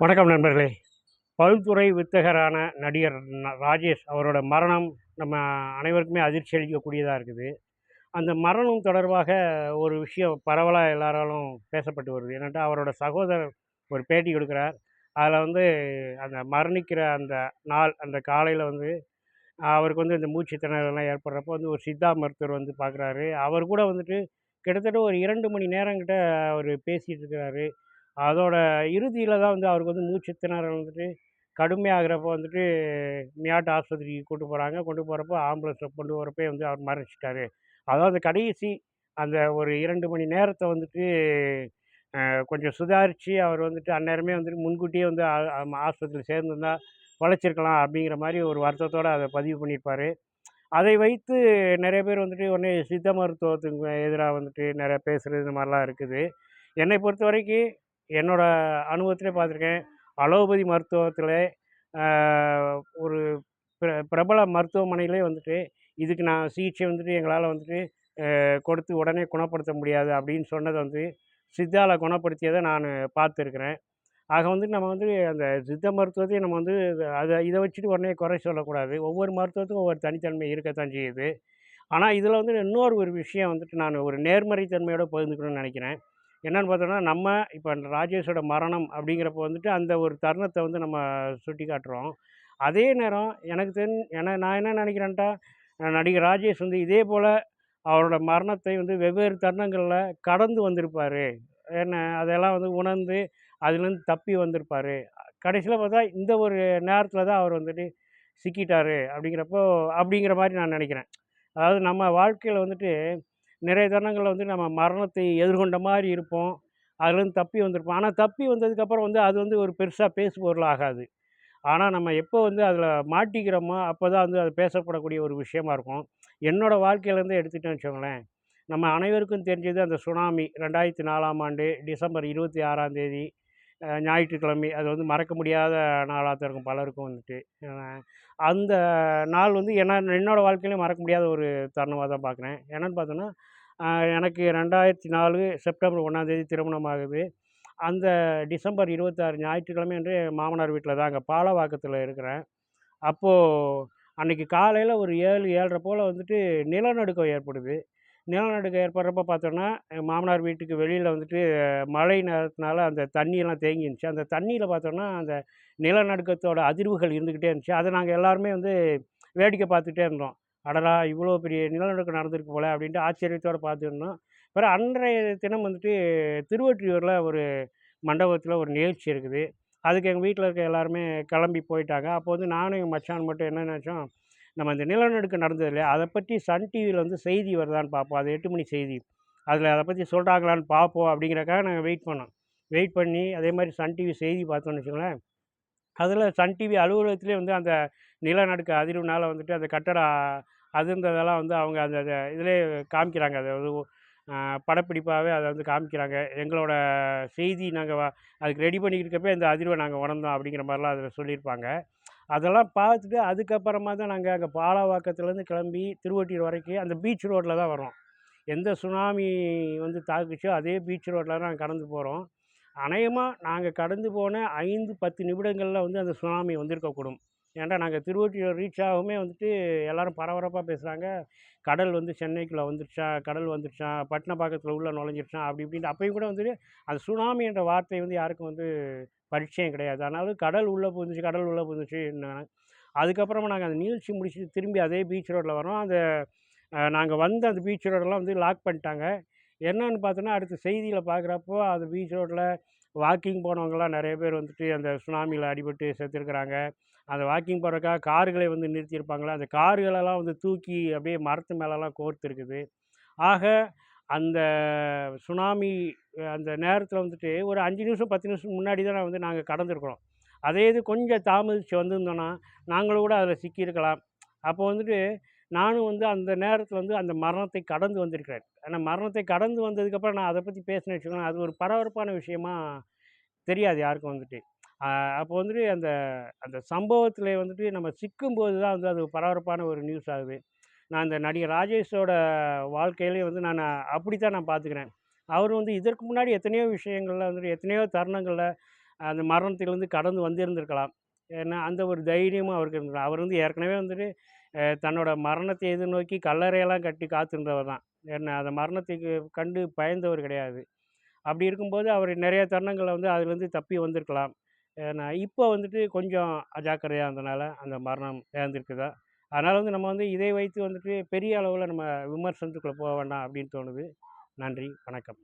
வணக்கம் நண்பர்களே. பல்துறை வித்தகரான நடிகர் ராஜேஷ் அவரோட மரணம் நம்ம அனைவருக்குமே அதிர்ச்சி அளிக்கக்கூடியதாக இருக்குது. அந்த மரணம் தொடர்பாக ஒரு விஷயம் பரவலாக எல்லாராலும் பேசப்பட்டு வருது. என்னென்னா அவரோட சகோதரர் ஒரு பேட்டி கொடுக்குறார். அதில் வந்து அந்த மரணிக்கிற அந்த நாள் அந்த காலையில் வந்து அவருக்கு வந்து இந்த மூச்சு திணறலாம் ஏற்படுறப்போ வந்து ஒரு சித்தா மருத்துவர் வந்து பார்க்குறாரு அவர் கூட வந்துட்டு கிட்டத்தட்ட ஒரு இரண்டு மணி நேரங்கிட்ட அவர் பேசிகிட்டு இருக்கிறாரு. அதோட இறுதியில் தான் வந்து அவருக்கு வந்து மூச்சு திணறல் வந்துட்டு கடுமையாகிறப்போ வந்துட்டு மியாட் ஆஸ்பத்திரிக்கு கூட்டு போகிறாங்க கொண்டு போகிறப்போ ஆம்புலன்ஸில் கொண்டு போகிறப்பே வந்து அவர் மறைச்சிட்டாரு. அதாவது கடைசி அந்த ஒரு இரண்டு மணி நேரத்தை வந்துட்டு கொஞ்சம் சுதாரித்து அவர் வந்துட்டு அந்நேரமே வந்துட்டு முன்கூட்டியே வந்து ஆஸ்பத்திரியில் சேர்ந்துருந்தா பழைச்சிருக்கலாம் அப்படிங்கிற மாதிரி ஒரு வருத்தத்தோடு அதை பதிவு பண்ணியிருப்பார். அதை வைத்து நிறைய பேர் வந்துட்டு உடனே சித்த மருத்துவத்துக்கு எதிராக வந்துட்டு நிறையா பேசுகிறது இந்த மாதிரிலாம் இருக்குது. என்னை பொறுத்த வரைக்கும் என்னோட அனுபவத்திலே பார்த்துருக்கேன். அலோபதி மருத்துவத்தில் ஒரு பிர- பிரபல மருத்துவமனையிலே வந்துட்டு இதுக்கு நான் சிகிச்சை வந்துட்டு எங்களால் வந்துட்டு கொடுத்து உடனே குணப்படுத்த முடியாது அப்படின்னு சொன்னதை வந்து சித்தால குணப்படுத்தியதை நான் பார்த்துருக்குறேன். ஆக வந்து நம்ம வந்து அந்த சித்த மருத்துவத்தையும் நம்ம வந்து அதை இதை வச்சுட்டு உடனே குறை சொல்லக்கூடாது. ஒவ்வொரு மருத்துவத்துக்கும் ஒவ்வொரு தனித்தன்மை இருக்கத்தான் செய்யுது. ஆனால் இதில் வந்து இன்னொரு ஒரு விஷயம் வந்துட்டு நான் ஒரு நேர்மறைத்தன்மையோடு பகிர்ந்துக்கணும்னு நினைக்கிறேன். என்னன்னு பார்த்தோன்னா நம்ம இப்போ அந்த ராஜேஷோட மரணம் அப்படிங்கிறப்ப வந்துட்டு அந்த ஒரு தருணத்தை வந்து நம்ம சுட்டி காட்டுறோம் அதே நேரம் எனக்கு தென் என நான் என்ன நினைக்கிறேன்ட்டா நடிகர் ராஜேஷ் வந்து இதே போல் அவரோட மரணத்தை வந்து வெவ்வேறு தருணங்களில் கடந்து வந்திருப்பார். என்ன அதெல்லாம் வந்து உணர்ந்து அதுலேருந்து தப்பி வந்திருப்பார். கடைசியில் பார்த்தா இந்த ஒரு நேரத்தில் தான் அவர் வந்துட்டு சிக்கிட்டார் அப்படிங்கிறப்போ அப்படிங்கிற மாதிரி நான் நினைக்கிறேன். அதாவது நம்ம வாழ்க்கையில் வந்துட்டு நிறைய தருணங்களில் வந்து நம்ம மரணத்தை எதிர்கொண்ட மாதிரி இருப்போம். அதுலேருந்து தப்பி வந்திருப்போம். ஆனால் தப்பி வந்ததுக்கப்புறம் வந்து அது வந்து ஒரு பெருசாக பேசுபொருள் ஆகாது ஆனால் நம்ம எப்போ வந்து அதில் மாட்டிக்கிறோமோ அப்போ தான் வந்து அது பேசப்படக்கூடிய ஒரு விஷயமா இருக்கும். என்னோடய வாழ்க்கையிலேருந்து எடுத்துகிட்டேன்னு வச்சுக்கோங்களேன். நம்ம அனைவருக்கும் தெரிஞ்சது அந்த சுனாமி ரெண்டாயிரத்தி நாலாம் ஆண்டு டிசம்பர் இருபத்தி ஆறாம் தேதி. ஞாயிற்றுக்கிழமை. அது வந்து மறக்க முடியாத நாளாக தான் இருக்கும் பலருக்கும் வந்துட்டு. அந்த நாள் வந்து என்ன என்னோடய வாழ்க்கையிலையும் மறக்க முடியாத ஒரு தருணமாக தான் பார்க்குறேன். என்னென்னு பார்த்தோன்னா எனக்கு ரெண்டாயிரத்தி நாலு செப்டம்பர் ஒன்றாந்தேதி திருமணம் ஆகுது. அந்த டிசம்பர் இருபத்தாறு ஞாயிற்றுக்கிழமை என்று மாமனார் வீட்டில் தான் அங்கே பாலவாக்கத்தில் இருக்கிறேன். அப்போது அன்றைக்கி காலையில் ஒரு ஏழு ஏழரை போல் வந்துட்டு நிலநடுக்கம் ஏற்படுது. நிலநடுக்கம் ஏற்படுறப்ப பார்த்தோன்னா எங்கள் மாமனார் வீட்டுக்கு வெளியில் வந்துட்டு மழை நேரத்தினால அந்த தண்ணியெல்லாம் தேங்கி இருந்துச்சு அந்த தண்ணியில் பார்த்தோன்னா அந்த நிலநடுக்கத்தோட அதிர்வுகள் இருந்துக்கிட்டே இருந்துச்சு. அதை நாங்கள் எல்லாருமே வந்து வேடிக்கை பார்த்துக்கிட்டே இருந்தோம். அடடா! இவ்வளோ பெரிய நிலநடுக்கம் நடந்திருக்கு போல அப்படின்ட்டு ஆச்சரியத்தோடு பார்த்துருந்தோம் பிறகு அன்றைய தினம் வந்துட்டு திருவொற்றியூரில் ஒரு மண்டபத்தில் ஒரு நிகழ்ச்சி இருக்குது. அதுக்கு எங்கள் வீட்டில் இருக்க எல்லாருமே கிளம்பி போயிட்டாங்க. அப்போ வந்து நானும் எங்கள் மச்சான் மட்டும் என்ன நினச்சோம் நம்ம இந்த நிலநடுக்கம் நடந்தது இல்லையா? அதை பற்றி சன் டிவியில் வந்து செய்தி வருதான்னு பார்ப்போம் அது எட்டு மணி செய்தி. அதில் அதை பற்றி சொல்கிறாங்களான்னு பார்ப்போம் அப்படிங்கிறக்காக நாங்கள் வெயிட் பண்ணோம். வெயிட் பண்ணி அதே மாதிரி சன் டிவி செய்தி பார்த்தோன்னு வச்சுக்கோங்களேன். அதில் சன் டிவி அலுவலகத்திலே வந்து அந்த நிலநடுக்க அதிர்வுனால் வந்துட்டு அந்த கட்டட அதிர்ந்ததெல்லாம் வந்து அவங்க அந்த இதிலே காமிக்கிறாங்க. அதை வந்து படப்பிடிப்பாகவே அதை வந்து காமிக்கிறாங்க. எங்களோட செய்தி நாங்கள் அதுக்கு ரெடி பண்ணிக்கிட்டு இருக்கப்ப இந்த அதிர்வை நாங்கள் உணர்ந்தோம் அப்படிங்கிற மாதிரிலாம் அதில் சொல்லியிருப்பாங்க. அதெல்லாம் பார்த்துட்டு அதுக்கப்புறமா தான் நாங்கள் அங்கே பாலாவாக்கத்துலேருந்து கிளம்பி திருவொட்டியூர் வரைக்கும் அந்த பீச் ரோட்டில் தான் வரோம் எந்த சுனாமி வந்து தாக்குச்சோ அதே பீச் ரோட்டில் தான் நாங்கள் கடந்து போகிறோம் அநேகமாக நாங்கள் கடந்து போன ஐந்து பத்து நிமிடங்களில் வந்து அந்த சுனாமி வந்திருக்கக்கூடும். ஏன்டா நாங்கள் திருவொற்றியூர் ரீச் ஆகுமே வந்துட்டு எல்லோரும் பரபரப்பாக பேசுகிறாங்க கடல் வந்து சென்னைக்குள்ளே வந்துருச்சா? கடல் வந்துருச்சா? பட்டினப்பாக்கத்தில் உள்ளே நுழைஞ்சிருச்சான் அப்படி இப்படின்ட்டு அப்பயும் கூட வந்துட்டு அந்த சுனாமி என்ற வார்த்தை வந்து யாருக்கும் வந்து பரிச்சயம் கிடையாது. ஆனாலும் கடல் உள்ளே புரிஞ்சிச்சு கடல் உள்ளே புகுந்துச்சு அதுக்கப்புறமா நாங்கள் அந்த நிகழ்ச்சி முடிச்சுட்டு திரும்பி அதே பீச் ரோட்டில் வரோம் அந்த நாங்கள் வந்த அந்த பீச் ரோடெல்லாம் வந்து லாக் பண்ணிட்டாங்க. என்னன்னு பார்த்தோன்னா அடுத்த செய்தியில் பார்க்குறப்போ அந்த பீச் ரோட்டில் வாக்கிங் போனவங்களாம் நிறைய பேர் வந்துட்டு அந்த சுனாமியில் அடிபட்டு செத்துருக்குறாங்க. அந்த வாக்கிங் போகிறக்காக கார்களை வந்து நிறுத்தியிருப்பாங்களா? அந்த கார்களெல்லாம் வந்து தூக்கி அப்படியே மரத்து மேலெல்லாம் கோர்த்துருக்குது. ஆக அந்த சுனாமி அந்த நேரத்தில் வந்துட்டு ஒரு அஞ்சு நிமிஷம் பத்து நிமிஷம் முன்னாடி தான் வந்து நாங்கள் கடந்திருக்கிறோம். அதே இது கொஞ்சம் தாமதிச்சு வந்திருந்தோன்னா நாங்களும் கூட அதில் சிக்கியிருக்கலாம். அப்போ வந்துட்டு நானும் வந்து அந்த நேரத்தில் வந்து அந்த மரணத்தை கடந்து வந்திருக்கிறேன். ஆனால் மரணத்தை கடந்து வந்ததுக்கப்புறம் நான் அதை பற்றி பேசினேன் வச்சுக்கோங்களேன் அது ஒரு பரபரப்பான விஷயமா தெரியாது யாருக்கும் வந்துட்டு. அப்போ வந்துட்டு அந்த அந்த சம்பவத்தில் வந்துட்டு நம்ம சிக்கும்போது தான் வந்து அது பரபரப்பான ஒரு நியூஸ் ஆகுது. நான் அந்த நடிகர் ராஜேஷோட வாழ்க்கையிலே வந்து நான் அப்படி தான் நான் பார்த்துக்கிறேன். அவர் வந்து இதற்கு முன்னாடி எத்தனையோ விஷயங்களில் வந்துட்டு எத்தனையோ தருணங்களில் அந்த மரணத்திலேருந்து கடந்து வந்திருந்திருக்கலாம். ஏன்னா அந்த ஒரு தைரியமும் அவருக்கு இருந்திருக்கலாம். அவர் வந்து ஏற்கனவே வந்துட்டு தன்னோட மரணத்தை எதிர்நோக்கி கல்லறையெல்லாம் கட்டி காத்திருந்தவர் தான். என்ன அந்த மரணத்துக்கு கண்டு பயந்தவர் கிடையாது. அப்படி இருக்கும்போது அவர் நிறைய தருணங்களில் வந்து அதுலேருந்து தப்பி வந்திருக்கலாம். ஏன்னா இப்போ வந்துட்டு கொஞ்சம் அஜாக்கிரதையாக இருந்தனால அந்த மரணம் இழந்திருக்குதா? அதனால் வந்து நம்ம வந்து இதை வைத்து வந்துட்டு பெரிய அளவில் நம்ம விமர்சனத்துக்குள்ளே போக வேண்டாம் அப்படின்னு தோணுது. நன்றி வணக்கம்.